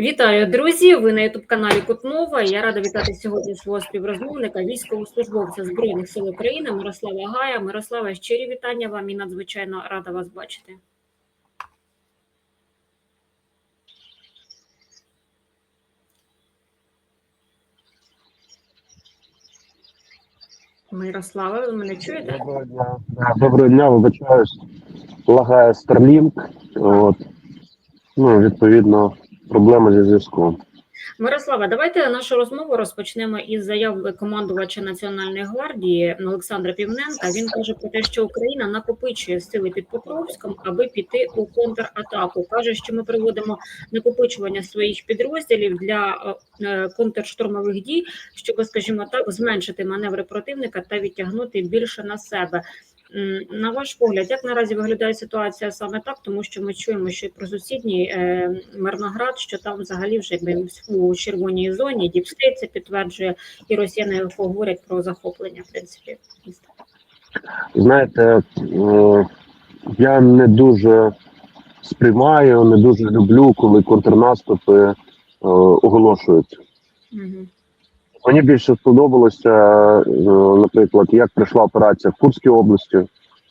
Вітаю, друзі! Ви на ютуб каналі Кутнова. Я рада вітати сьогодні свого співрозмовника, військовослужбовця Збройних сил України Мирослава Гая. Мирослава, щирі вітання вам і надзвичайно рада вас бачити. Мирослава, ви мене чуєте? Доброго дня. Доброго дня, вибачаюсь. Лагає Starlink. От. Ну, відповідно, проблема зі зв'язком. Мирослава, давайте нашу розмову розпочнемо із заяви командувача Національної гвардії Олександра Півненка. Він каже про те, що Україна накопичує сили під Покровськом, аби піти у контратаку. каже, що ми проводимо накопичування своїх підрозділів для е, контрштурмових дій, щоб, скажімо так, зменшити маневри противника та відтягнути більше на себе. На ваш погляд, як наразі виглядає ситуація саме так, тому що ми чуємо, що і про сусідній е, Мирноград, що там взагалі вже якби у червоній зоні Діпстейт це підтверджує, і росіяни говорять про захоплення в принципі міста. Знаєте, я не дуже сприймаю, не дуже люблю, коли контрнаступи е, оголошуються. Угу. Мені більше сподобалося, е, наприклад, як прийшла операція в Курській області.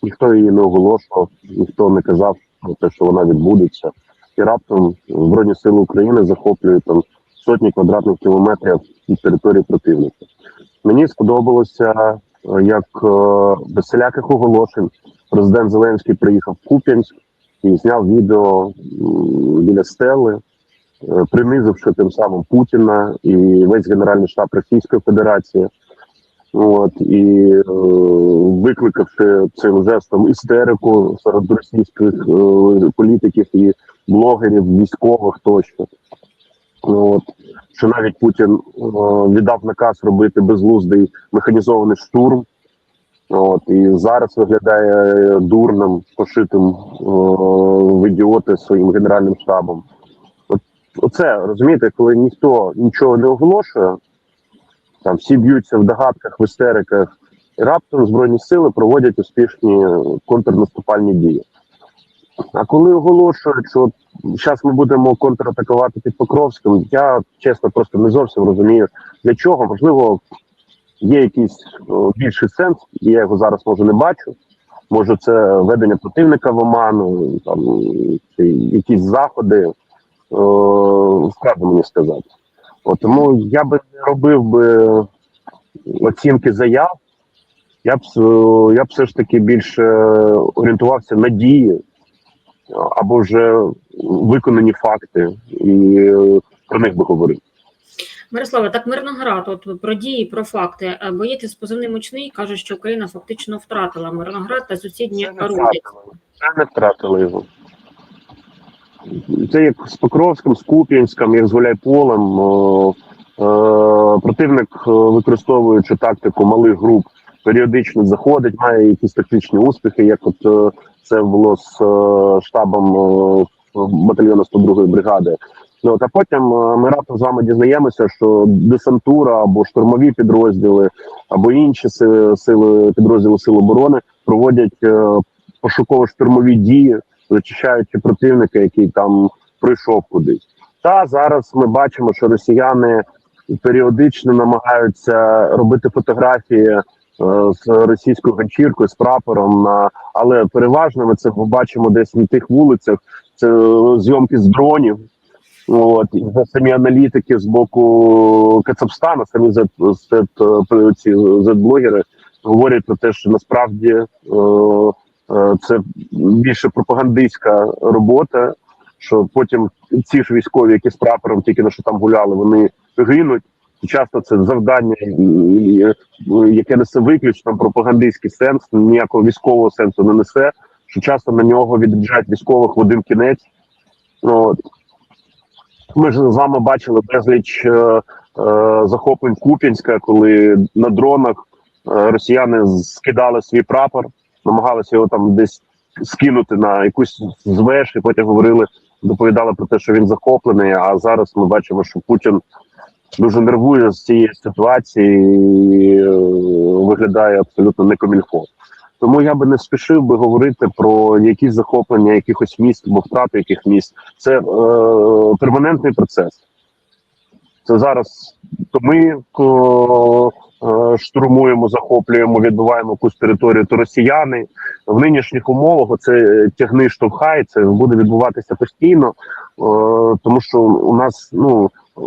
Ніхто її не оголошував, ніхто не казав про те, що вона відбудеться. І раптом Збройні Сили України захоплюють там сотні квадратних кілометрів від території противника. Мені сподобалося, е, як е, без всіляких оголошень президент Зеленський приїхав в Куп'янськ і зняв відео біля стели, принизивши тим самим Путіна і весь Генеральний штаб Російської Федерації. От і е, викликавши цим жестом істерику серед російських е, політиків і блогерів, військових тощо. От що навіть Путін е, віддав наказ робити безглуздий механізований штурм. От і зараз виглядає дурним, пошитим е, в ідіоти своїм генеральним штабом. Оце розумієте, коли ніхто нічого не оголошує, там всі б'ються в догадках, в істериках, і раптом збройні сили проводять успішні контрнаступальні дії. А коли оголошують, що зараз ми будемо контратакувати під Покровським, я чесно просто не зовсім розумію для чого. Можливо, є якийсь більший сенс, і я його зараз може не бачу. Може, це ведення противника в оману, там якісь заходи, складно мені сказати. От, тому я би не робив би оцінки заяв. Я б я б все ж таки більше орієнтувався на дії або вже виконані факти, і е, про них би говорив. Мирослава, так Мирноград, от про дії, про факти. Е, Боєць з позивним «Мучний» каже, що Україна фактично втратила Мирноград та сусідні Це не втратили його. Це як з Покровським, з Куп'янськом, як з Гуляйполем. Е, противник, е, використовуючи тактику малих груп, періодично заходить, має якісь тактичні успіхи, як от е, це було з штабом батальйону 102-ї бригади. Ну, от, а потім ми раптом з вами дізнаємося, що десантура або штурмові підрозділи, або інші сили підрозділи Сил оборони проводять пошуково-штурмові дії, зачищаючи противника, який там прийшов кудись. Та зараз ми бачимо, що росіяни періодично намагаються робити фотографії е, з російською ганчіркою, з прапором на але переважно ми це бачимо десь на тих вулицях. Це е, зйомки з дронів. От і вже самі аналітики з боку Кацапстана, самі Z, е, ці Z-блогери говорять про те, що насправді е, це більше пропагандистська робота. Що потім ці ж військові, які з прапором тільки на що там гуляли, вони гинуть. Часто це завдання, і- яке несе виключно пропагандистський сенс, ніякого військового сенсу не несе. Що часто на нього відряджають військових в один кінець. Ну, От. Ми ж з вами бачили безліч е, е, захоплень Куп'янська, коли на дронах е, росіяни скидали свій прапор, намагалися його там десь скинути на якусь з веж, і потім говорили, доповідали про те, що він захоплений. А зараз ми бачимо, що Путін дуже нервує з цієї ситуації і е, виглядає абсолютно не комільфо. Тому я би не спішив би говорити про якісь захоплення якихось міст або втрату яких міст. Це е, перманентний процес. Це зараз то ми ко- е, штурмуємо, захоплюємо, відбиваємо якусь територію, то росіяни в нинішніх умовах це тягни штовхай, це буде відбуватися постійно, е, тому що у нас ну е,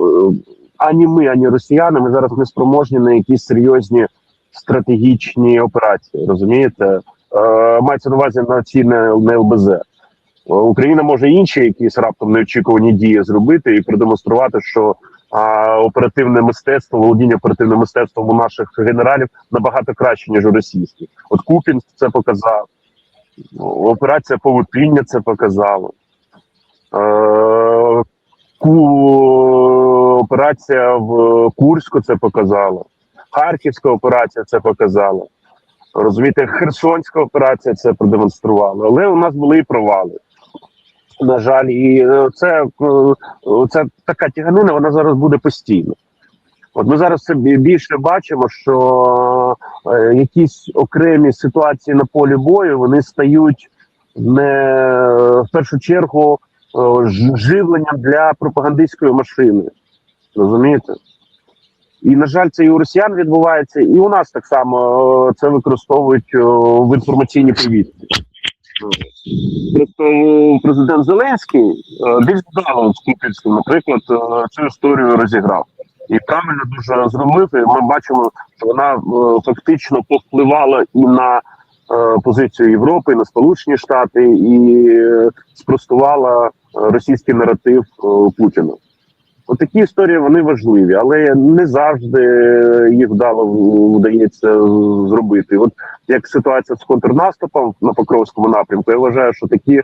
ані ми, ані росіяни, ми зараз не спроможні на якісь серйозні стратегічні операції. Розумієте? Е, мається на увазі на ці не, не ЛБЗ. Е, Україна може інші якісь раптом неочікувані дії зробити і продемонструвати, що а, оперативне мистецтво, володіння оперативним мистецтвом у наших генералів набагато краще ніж у російських. От Купінськ це показав, операція Павутиння це показала. Е. Операція в Курську це показала. Харківська операція це показала. Розумієте, Херсонська операція це продемонструвала. Але у нас були і провали. На жаль, і е, це, е, це така тяганина, вона зараз буде постійно. От ми зараз більше бачимо, що е, якісь окремі ситуації на полі бою вони стають не в першу чергу живленням для пропагандистської машини. Розумієте? І, на жаль, це і у росіян відбувається, і у нас так само це використовують в інформаційній повістці. Е, президент Зеленський е, більш вдало з Купінським, наприклад, е, цю історію розіграв. І правильно дуже зробив. Ми бачимо, що вона е, фактично повпливала і на позицію Європи, і на Сполучені Штати, і спростувала російський наратив Путіна. Отакі історії вони важливі, але не завжди їх вдало вдається зробити. От як ситуація з контрнаступом на Покровському напрямку, я вважаю, що такі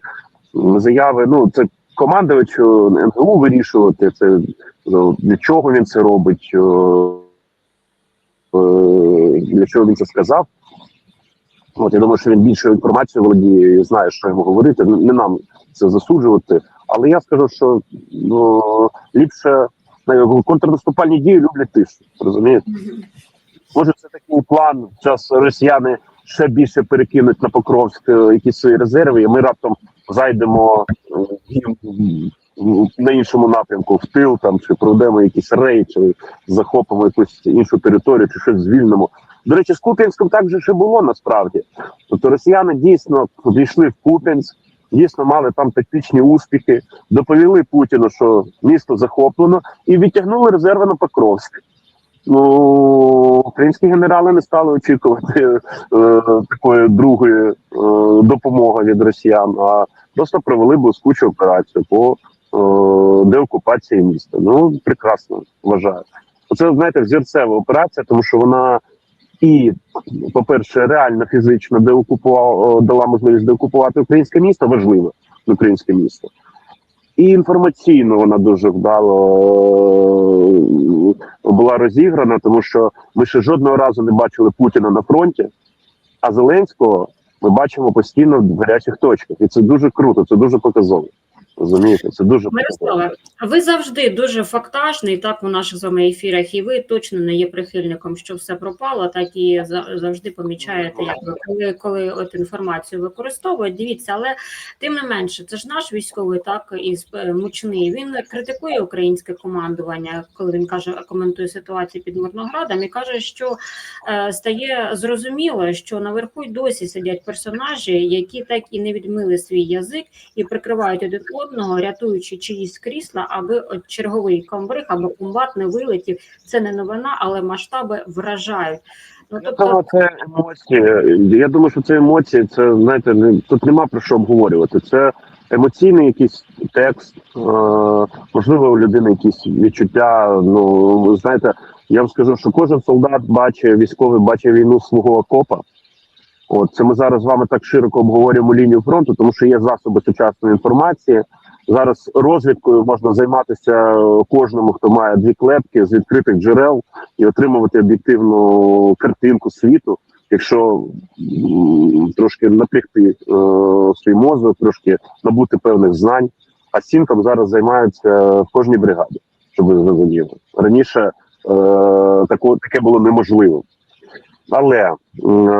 заяви, ну це командувачу НГУ вирішувати. Це ну, для чого він це робить, е, для чого він це сказав. От я думаю, що він більше інформацією володіє і знає, що йому говорити. Не нам це засуджувати. Але я скажу, що ну, ліпше контрнаступальні дії люблять тишу. Розумієте? Може, це такий план. Зараз росіяни ще більше перекинуть на Покровськ е, якісь свої резерви, і ми раптом зайдемо е, на іншому напрямку, в тил там чи проведемо якийсь рейд, чи захопимо якусь іншу територію, чи щось звільнимо. До речі, з Куп'янськом так же ще було насправді. Тобто росіяни дійсно війшли в Куп'янськ, дійсно мали там тактичні успіхи, доповіли Путіну, що місто захоплено, і відтягнули резерви на Покровськ. Ну, українські генерали не стали очікувати е, такої другої е, допомоги від росіян, а просто провели блискучу операцію по е, деокупації міста. Ну, прекрасно вважаю. Оце, знаєте, взірцева операція, тому що вона і, по-перше, реально фізично деокупувала, дала можливість деокупувати українське місто, важливе українське місто. І інформаційно вона дуже вдало е, була розіграна, тому що ми ще жодного разу не бачили Путіна на фронті, а Зеленського ми бачимо постійно в гарячих точках. І це дуже круто, це дуже показово. Розумієте, це дуже. Мирославе, ви завжди дуже фактажний, так у наших з вами ефірах, і ви точно не є прихильником, що все пропало, так і за- завжди помічаєте, як ви коли, коли от інформацію використовують. Дивіться, але тим не менше, це ж наш військовий, так і е, мучний. Він критикує українське командування, коли він каже, коментує ситуацію під Мирноградом, і каже, що е, стає зрозуміло, що наверху й досі сидять персонажі, які так і не відмили свій язик і прикривають один одного, рятуючи чиїсь крісла, аби от черговий комбриг або комбат не вилетів. Це не новина, але масштаби вражають. Ну тобто, думаю, це емоції. Я думаю, що це емоції. Це знаєте, не тут нема про що обговорювати. Це емоційний якийсь текст. Е, можливо, у людини якісь відчуття. Ну знаєте, я вам скажу, що кожен солдат бачить військовий бачить війну свого окопа. От це ми зараз з вами так широко обговорюємо лінію фронту, тому що є засоби сучасної інформації. Зараз розвідкою можна займатися кожному, хто має дві клепки з відкритих джерел і отримувати об'єктивну картинку світу, якщо трошки напрягти е, свій мозок, трошки набути певних знань. А сінком зараз займаються в кожній бригаді, щоб ви зрозуміли. Раніше е, тако, таке було неможливо. Але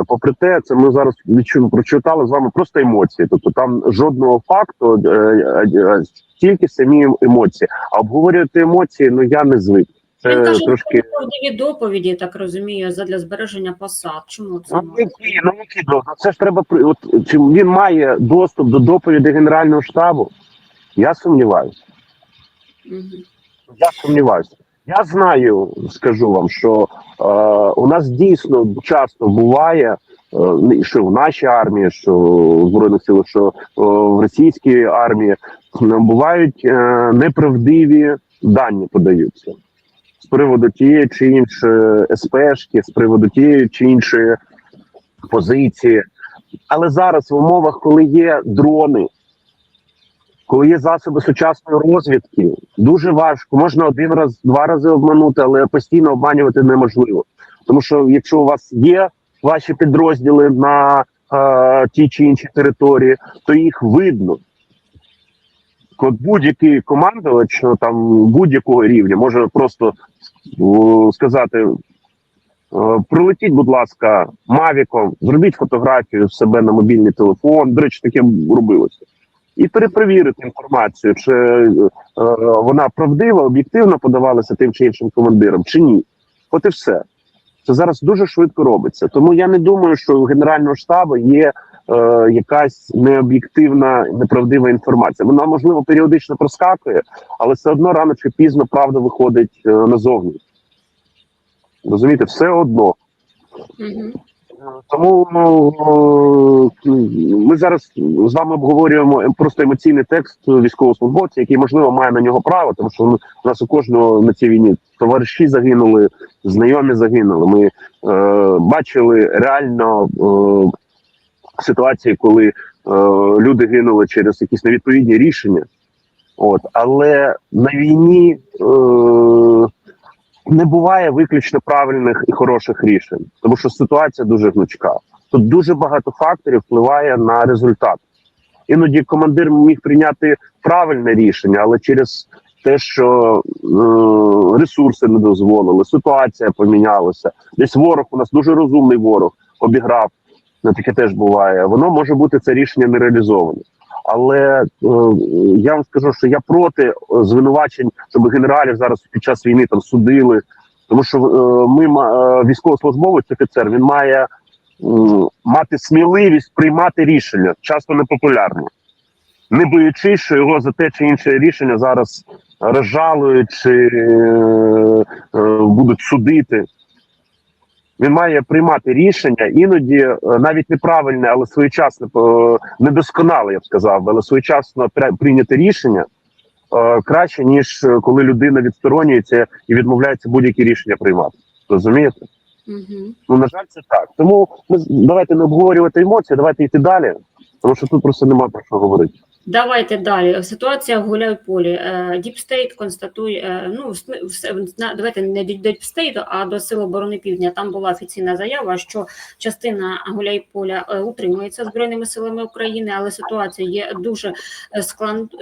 попри те, це ми зараз відчули, прочитали з вами просто емоції. Тобто там жодного факту, е, е, е, тільки самі емоції. А обговорювати емоції, ну я не звик. Він каже, трошки. правдиві доповіді, так розумію, задля збереження посад. Чому це? Ну, які, ну, які ну, це ж треба от чи він має доступ до доповіді Генерального штабу? Я сумніваюся. Мгм. Я сумніваюся. Я знаю, скажу вам, що е, у нас дійсно часто буває, е, що в нашій армії, що в збройних силах, що е, в російській армії бувають е, неправдиві дані подаються з приводу тієї чи іншої СПшки, з приводу тієї чи іншої позиції. Але зараз в умовах, коли є дрони, коли є засоби сучасної розвідки, дуже важко. Можна один раз, два рази обманути, але постійно обманювати неможливо. Тому що якщо у вас є ваші підрозділи на е, тій чи іншій території, то їх видно. От будь-який командувач ну, там будь-якого рівня може просто о, сказати: е, прилетіть, будь ласка, мавіком, зробіть фотографію себе на мобільний телефон. До речі, таке робилося. І перепровірити інформацію, чи е, вона правдива, об'єктивно подавалася тим чи іншим командирам, чи ні. От і все. Це зараз дуже швидко робиться. Тому я не думаю, що у Генерального штабу є е, якась необ'єктивна, неправдива інформація. Вона, можливо, періодично проскакує, але все одно рано чи пізно правда виходить е, назовні. Розумієте, все одно. Мгм. Тому е, ми зараз з вами обговорюємо ем- просто емоційний текст військовослужбовця, який можливо має на нього право, тому що ну, у нас у кожного на цій війні товариші загинули, знайомі загинули. Ми е, бачили реально е, ситуації, коли е, люди гинули через якісь невідповідні рішення. От, але на війні е, не буває виключно правильних і хороших рішень, тому що ситуація дуже гнучка. Тут дуже багато факторів впливає на результат. Іноді командир міг прийняти правильне рішення, але через те, що е, ресурси не дозволили, ситуація помінялася. Десь ворог у нас дуже розумний ворог обіграв. На таке теж буває. Воно може бути це рішення не реалізоване. Але е, я вам скажу, що я проти е, звинувачень, щоб генералів зараз під час війни там судили. Тому що е, ми е, військовослужбовець, офіцер, він має м, мати сміливість приймати рішення, часто непопулярні, не боючись, що його за те чи інше рішення зараз розжалують чи е, е, будуть судити. Він має приймати рішення, іноді е, навіть неправильне, але своєчасне, е, недосконале, я б сказав, але своєчасно прийняти рішення е, краще, ніж коли людина відсторонюється і відмовляється будь-які рішення приймати. Розумієте? Мгм. Ну на жаль, це так. Тому ми давайте не обговорювати емоції, давайте йти далі, тому що тут просто немає про що говорити. Давайте далі. Ситуація в Гуляйполі. Діпстейт констатує, е, ну давайте не до Діпстейту, а до Сил оборони Півдня. Там була офіційна заява, що частина Гуляйполя е, утримується збройними силами України, але ситуація є дуже е,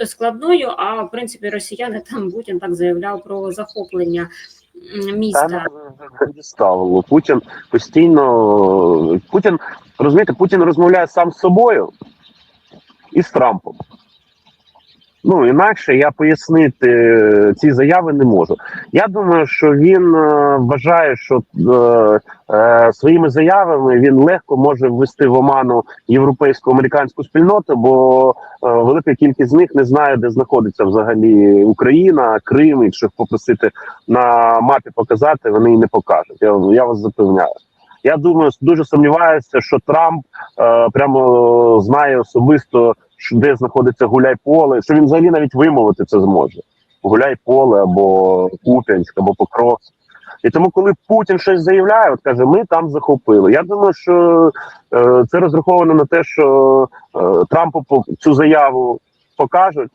складною. А в принципі, росіяни там Путін так заявляв про захоплення міста. ну, діставило. Путін постійно Путін розумієте, Путін розмовляє сам з собою і з Трампом. Ну інакше я пояснити е, ці заяви не можу. Я думаю, що він е, вважає, що е, е, своїми заявами він легко може ввести в оману європейську американську спільноту, бо е, велика кількість з них не знає, де знаходиться взагалі Україна, Крим. Якщо попросити на мапі показати, вони і не покажуть. Я, я вас запевняю. Я думаю, дуже сумніваюся, що Трамп е, прямо знає особисто, де знаходиться гуляй-поле, що він взагалі навіть вимовити це зможе. Гуляй-поле або Куп'янськ, або Покровськ. І тому, коли Путін щось заявляє, от каже, ми там захопили. Я думаю, що е, це розраховано на те, що е, Трампу цю заяву покажуть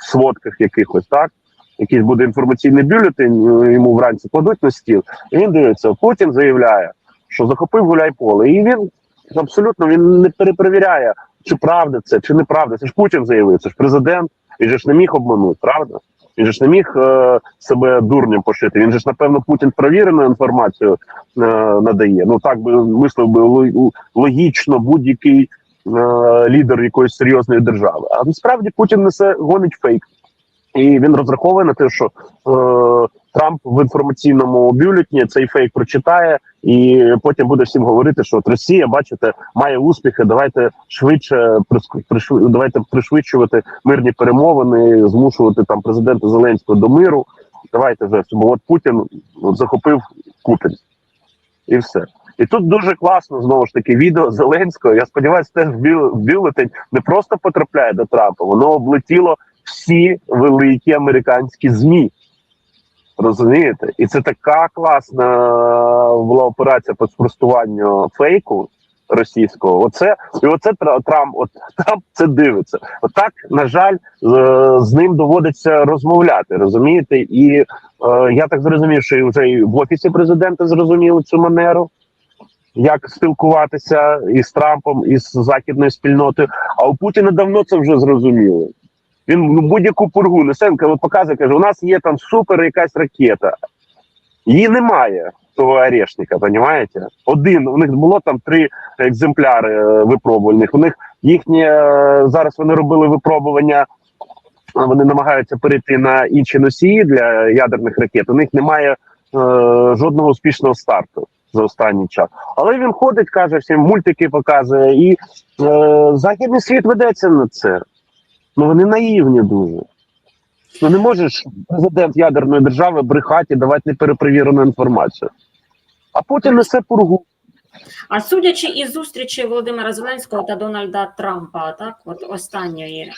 в сводках якихось, так? Якийсь буде інформаційний бюлетень, е, йому вранці кладуть на стіл, і він дивиться, Путін заявляє, що захопив гуляй-поле. І він абсолютно він не перепровіряє, чи правда це, чи неправда. Це ж Путін заявив, це ж президент, він же ж не міг обманути, правда? Він же ж не міг е, себе дурнем пошити. Він же ж, напевно, Путін провірену інформацію е, надає. Ну так би мислив би логічно будь-який е, лідер якоїсь серйозної держави. А насправді Путін несе гонить фейк. І він розраховує на те, що е, Трамп в інформаційному бюлетні цей фейк прочитає, і потім буде всім говорити, що от Росія, бачите, має успіхи. Давайте швидше приск- давайте пришвидшувати мирні перемовини, змушувати там президента Зеленського до миру. Давайте вже бо от Путін захопив Купінськ. і все. І тут дуже класно знову ж таки відео Зеленського. Я сподіваюся, теж бюлетень не просто потрапляє до Трампа, воно облетіло всі великі американські змі. Розумієте? І це така класна була операція по спростуванню фейку російського. Оце і оце Трамп, от Трамп це дивиться. Отак, на жаль, з ним доводиться розмовляти. Розумієте? І е, я так зрозумів, що і вже і в офісі президента зрозуміли цю манеру. Як спілкуватися із Трампом, із західною спільнотою, а у Путіна давно це вже зрозуміло. Він ну, будь-яку пургу несе, він показує, каже, у нас є там супер якась ракета. Її немає, того орешника, розумієте? Один, у них було там три екземпляри е, випробувальних. У них їхні е, зараз вони робили випробування, вони намагаються перейти на інші носії для ядерних ракет. У них немає е, жодного успішного старту за останній час. Але він ходить, каже, всім мультики показує, і е, західний світ ведеться на це. Ну вони наївні дуже. Ну не можеш президент ядерної держави брехати і давати неперепровірену інформацію. А потім несе пургу. А судячи із зустрічі Володимира Зеленського та Дональда Трампа, так от останньої,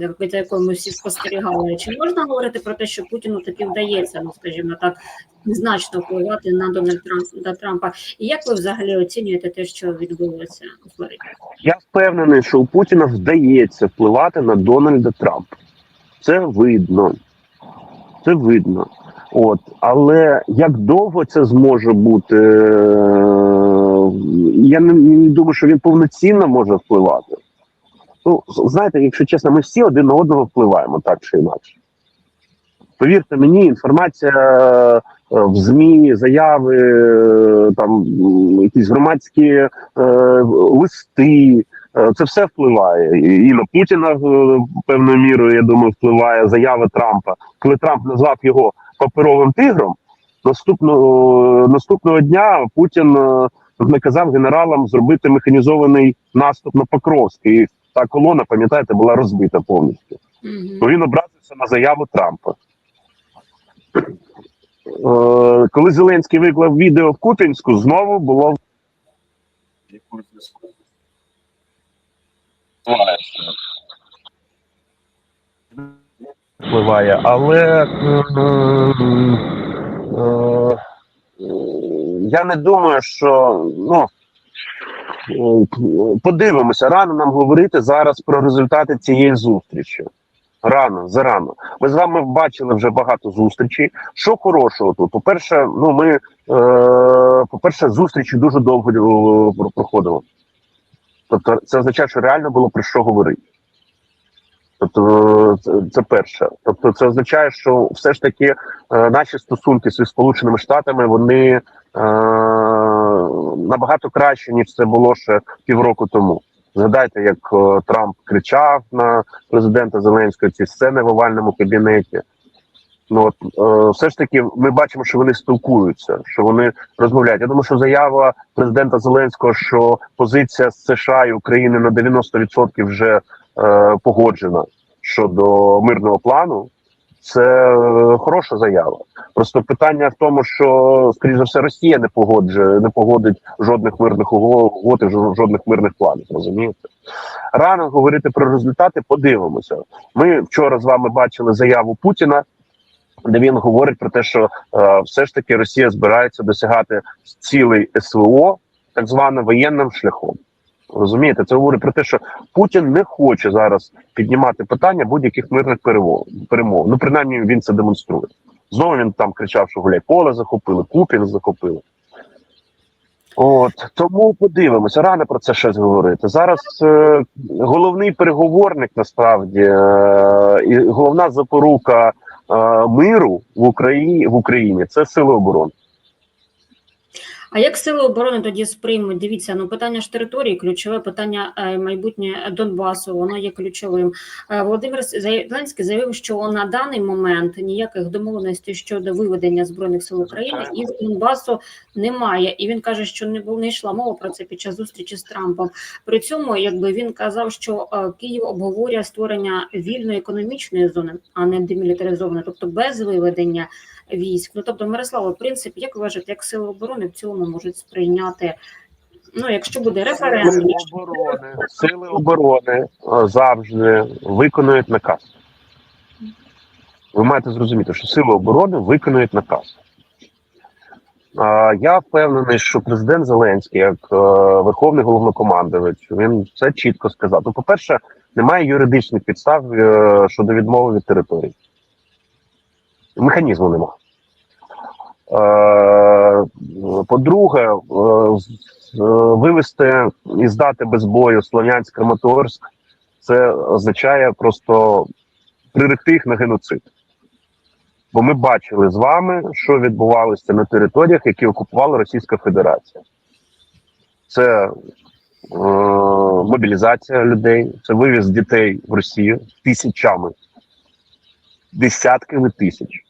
е, за якою ми всі спостерігали, чи можна говорити про те, що Путіну таки вдається, ну скажімо так, значно впливати на Дональда Трампа? І як ви взагалі оцінюєте те, що відбулося у Флориді? Я впевнений, що у Путіна вдається впливати на Дональда Трампа. Це видно. Це видно. От, але як довго це зможе бути, е, я не, не думаю, що він повноцінно може впливати. Ну, знаєте, якщо чесно, ми всі один на одного впливаємо так чи інакше. Повірте мені, інформація е, в ЗМІ, заяви, е, там якісь громадські е, листи. Е, Це все впливає. І на Путіна певною мірою, я думаю, впливає заява Трампа. Коли Трамп назвав його паперовим тигром, наступного, наступного дня Путін е, наказав генералам зробити механізований наступ на Покровськ. І та колона, пам'ятаєте, була розбита повністю. Мгм. Бо він образився на заяву Трампа. Е, коли Зеленський виклав відео в Купінську, знову було впливає, але м, е, я не думаю, що ну подивимося, рано нам говорити зараз про результати цієї зустрічі. Рано, зарано. Ми з вами бачили вже багато зустрічей. Що хорошого тут? По-перше, ну ми е, по-перше, зустрічі дуже довго е, проходили. Тобто, це означає, що реально було про що говорити. Тобто, це, перше. Тобто, це означає, що все ж таки е, наші стосунки зі Сполученими Штатами вони е, набагато краще, ніж це було ще півроку тому. Згадайте, як е, Трамп кричав на президента Зеленського ці сцени в овальному кабінеті. Ну от е, все ж таки, ми бачимо, що вони спілкуються, що вони розмовляють. Я думаю, що заява президента Зеленського, що позиція США і України на 90% вже е, погоджена щодо мирного плану. Це е, хороша заява. Просто питання в тому, що скоріш за все Росія не погоджує, не погодить жодних мирних угод і жо- жодних мирних планів. Розумієте? Рано говорити про результати. Подивимося. Ми вчора з вами бачили заяву Путіна, де він говорить про те, що е, все ж таки Росія збирається досягати цілей СВО так званим воєнним шляхом. Розумієте, це говорить про те, що Путін не хоче зараз піднімати питання будь-яких мирних перемов. Ну, принаймні, він це демонструє. Знову він там кричав, що Гуляйполе захопили, Купін захопили. От тому подивимося, рано про це щось говорити. Зараз е, головний переговорник насправді е, і головна запорука е, миру в Україні в Україні це сили оборони. А як сили оборони тоді сприймуть? Дивіться, ну питання ж території, ключове питання е, майбутнє Донбасу, воно є ключовим. Е, Володимир Зеленський заявив, що на даний момент ніяких домовленостей щодо виведення збройних сил України із Донбасу немає. І він каже, що не було не йшла мова про це під час зустрічі з Трампом. При цьому, якби він казав, що е, Київ обговорює створення вільної економічної зони, а не демілітаризованої, тобто без виведення військ. Ну тобто, Мирослава, в принципі, як вважаєте, як сили оборони в цілому можуть сприйняти? Ну, якщо буде референдум, Сили оборони, сили оборони е, завжди виконують наказ. Ви маєте зрозуміти, що сили оборони виконують наказ. Я впевнений, що президент Зеленський, як е, верховний головнокомандувач, він це чітко сказав. Ну, по-перше, немає юридичних підстав е, щодо відмови від території. Механізму немає. Е, По-друге, е, е, вивести і здати без бою Слов'янськ Краматорськ, це означає просто приректи їх на геноцид. Бо ми бачили з вами, що відбувалося на територіях, які окупувала Російська Федерація. Це е, мобілізація людей, це вивіз дітей в Росію тисячами, десятками тисяч.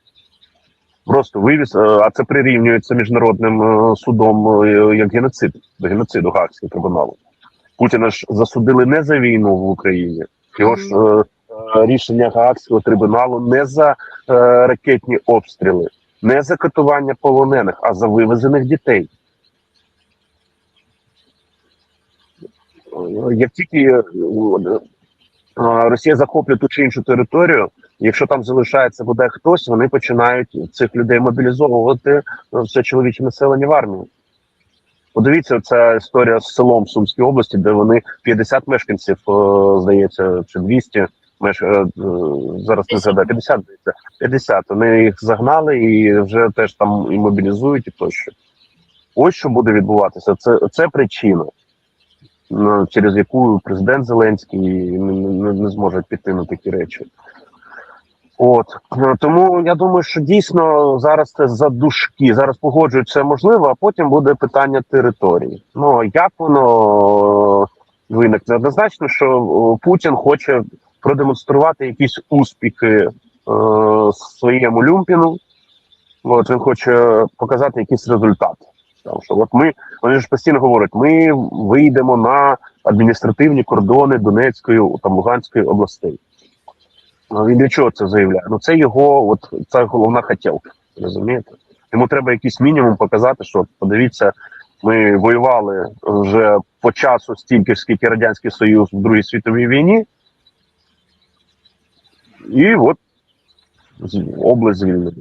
Просто вивіз, е, а це прирівнюється міжнародним е, судом е, як геноцид до геноциду Гаагського трибуналу. Путіна ж засудили не за війну в Україні. Його ж рішення Гаагського трибуналу не за ракетні обстріли, не за катування полонених, а за вивезених дітей. Як тільки Росія захоплює ту чи іншу територію, якщо там залишається буде хтось, вони починають цих людей мобілізовувати все чоловіче населення в армію. Подивіться, ця історія з селом в Сумській області, де вони 50 мешканців, е, здається, чи 200 меш... е, е, зараз не згадаю, 50, здається, 50. Вони їх загнали і вже теж там і мобілізують, і тощо. Ось що буде відбуватися. Це, це причина, через яку президент Зеленський не, не, не зможе піти на такі речі. От тому я думаю, що дійсно зараз це за душки. Зараз погоджують це можливо, а потім буде питання території. Ну як воно е, виникне? Однозначно, що е, Путін хоче продемонструвати якісь успіхи е, своєму люмпіну. От він хоче показати якийсь результат. Там що от ми вони ж постійно говорять: ми вийдемо на адміністративні кордони Донецької там Луганської областей. Ну, Він для чого це заявляє? Ну це його, от це головна хотілка. Розумієте? Йому треба якийсь мінімум показати, що подивіться, ми воювали вже по часу стільки, скільки Радянський Союз в Другій світовій війні, і от область звільнена.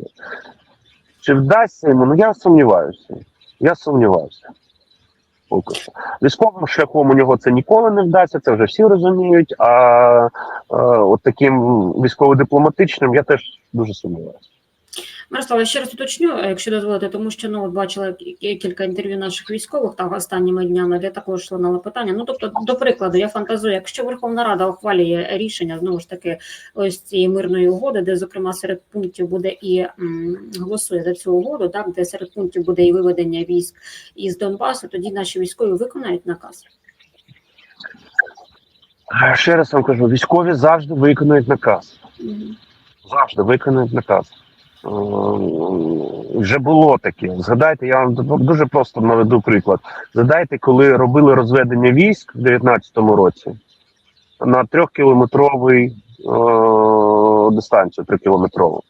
Чи вдасться йому? Ну я сумніваюся. Я сумніваюся. Поки що. Військовим шляхом у нього це ніколи не вдасться, це вже всі розуміють. А е, от таким військово-дипломатичним я теж дуже сумніваюся. Мирослава, ще раз уточню, е, якщо дозволите, тому що ну бачила кілька інтерв'ю наших військових там останніми днями, де також лунало питання. Ну тобто, до прикладу, я фантазую, якщо Верховна Рада ухвалює рішення знову ж таки ось цієї мирної угоди, де зокрема серед пунктів буде і м, голосує за цю угоду, так де серед пунктів буде і виведення військ із Донбасу, тоді наші військові виконають наказ. Ще раз вам кажу: військові завжди виконують наказ. Завжди виконують наказ. Е, Вже було таке. Згадайте, я вам дуже просто наведу приклад. Згадайте, коли робили розведення військ в 19-му році на трьохкілометровий е, дистанцію, трикілометрову.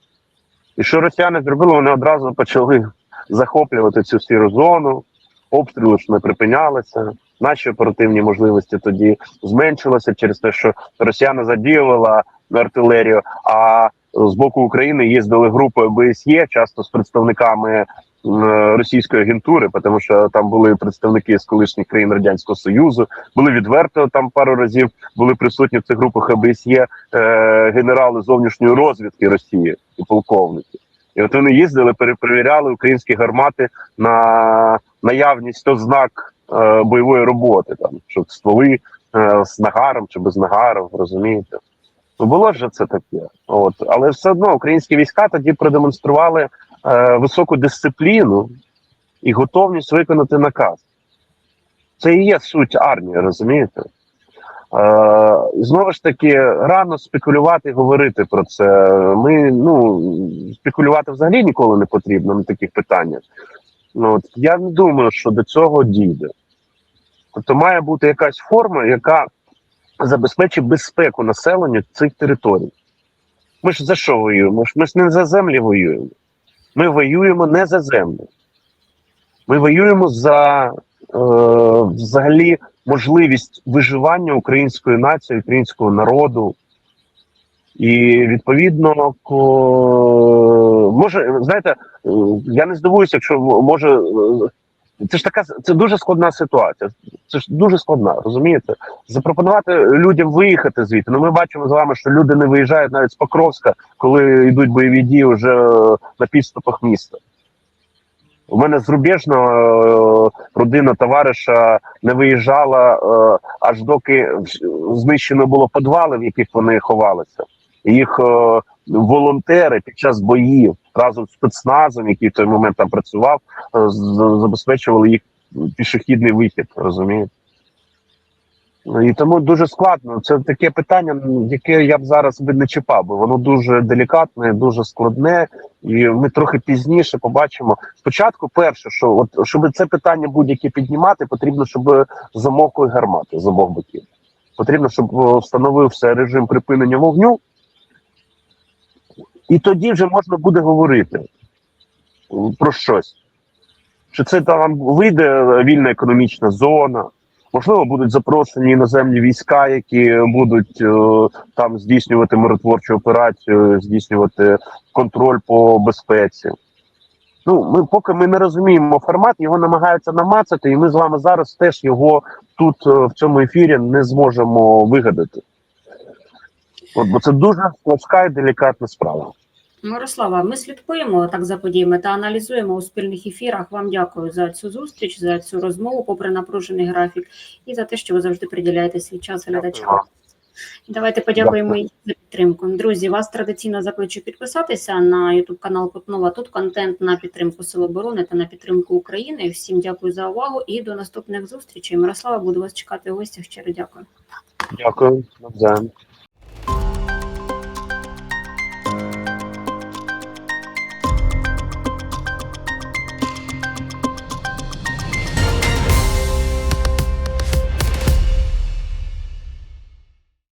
І що росіяни зробили, вони одразу почали захоплювати цю сіру зону, обстріли ж не припинялися. Наші оперативні можливості тоді зменшилися через те, що росіяни задіювала артилерію, а з боку України їздили групи ОБСЄ, часто з представниками російської агентури, тому що там були представники з колишніх країн радянського союзу. Були відверто там пару разів були присутні в цих групах ОБСЄ е, генерали зовнішньої розвідки Росії і полковники. І от вони їздили, перепровіряли українські гармати на наявність ознак е, бойової роботи, там що стволи е, з нагаром чи без нагару, розумієте? Ну, було ж це таке. От. Але все одно українські війська тоді продемонстрували е, високу дисципліну і готовність виконати наказ. Це і є суть армії, розумієте? Е, знову ж таки, рано спекулювати і говорити про це. Ми ну спекулювати взагалі ніколи не потрібно на таких питаннях. Ну, от, я не думаю, що до цього дійде. Тобто має бути якась форма, яка забезпечить безпеку населенню цих територій. Ми ж за що воюємо? Ми ж, не за землі воюємо. Ми воюємо не за землю. Ми воюємо за е, взагалі можливість виживання української нації, українського народу. І відповідно, може, знаєте, е, я не здивуюся, якщо може. Це ж така це дуже складна ситуація. Це ж дуже складна, розумієте? Запропонувати людям виїхати звідти. Ну ми бачимо з вами, що люди не виїжджають навіть з Покровська, коли йдуть бойові дії вже на підступах міста. У мене зрубіжно е, родина товариша не виїжджала е, аж доки знищено було підвали, в яких вони ховалися. Їх е, волонтери під час боїв разом з спецназом, який в той момент там працював, е, забезпечували їх пішохідний вихід, розумієте? Ну, І тому дуже складно. Це таке питання, яке я б зараз би не чіпав, бо воно дуже делікатне, дуже складне, і ми трохи пізніше побачимо. Спочатку, перше, що от щоб це питання будь-яке піднімати, потрібно, щоб замовкли гармати з обох боків. Потрібно, щоб е, встановився режим припинення вогню, і тоді вже можна буде говорити про щось. Чи це там вийде вільна економічна зона? Можливо, будуть запрошені іноземні війська, які будуть е, там здійснювати миротворчу операцію, здійснювати контроль по безпеці. Ну, ми поки ми не розуміємо формат, його намагаються намацати, і ми з вами зараз теж його тут е, в цьому ефірі не зможемо вигадати. От, бо це дуже складська і делікатна справа. Мирослава, ми слідкуємо так за подіями та аналізуємо у спільних ефірах. Вам дякую за цю зустріч, за цю розмову, попри напружений графік, і за те, що ви завжди приділяєте свій час глядачам. Давайте подякуємо їй за підтримку. Друзі, вас традиційно закличу підписатися на YouTube канал Котнова. Тут контент на підтримку Сил оборони та на підтримку України. Всім дякую за увагу і до наступних зустрічей. Мирослава, буду вас чекати у гостях. Щиро дякую. Дякую. Навзаєм.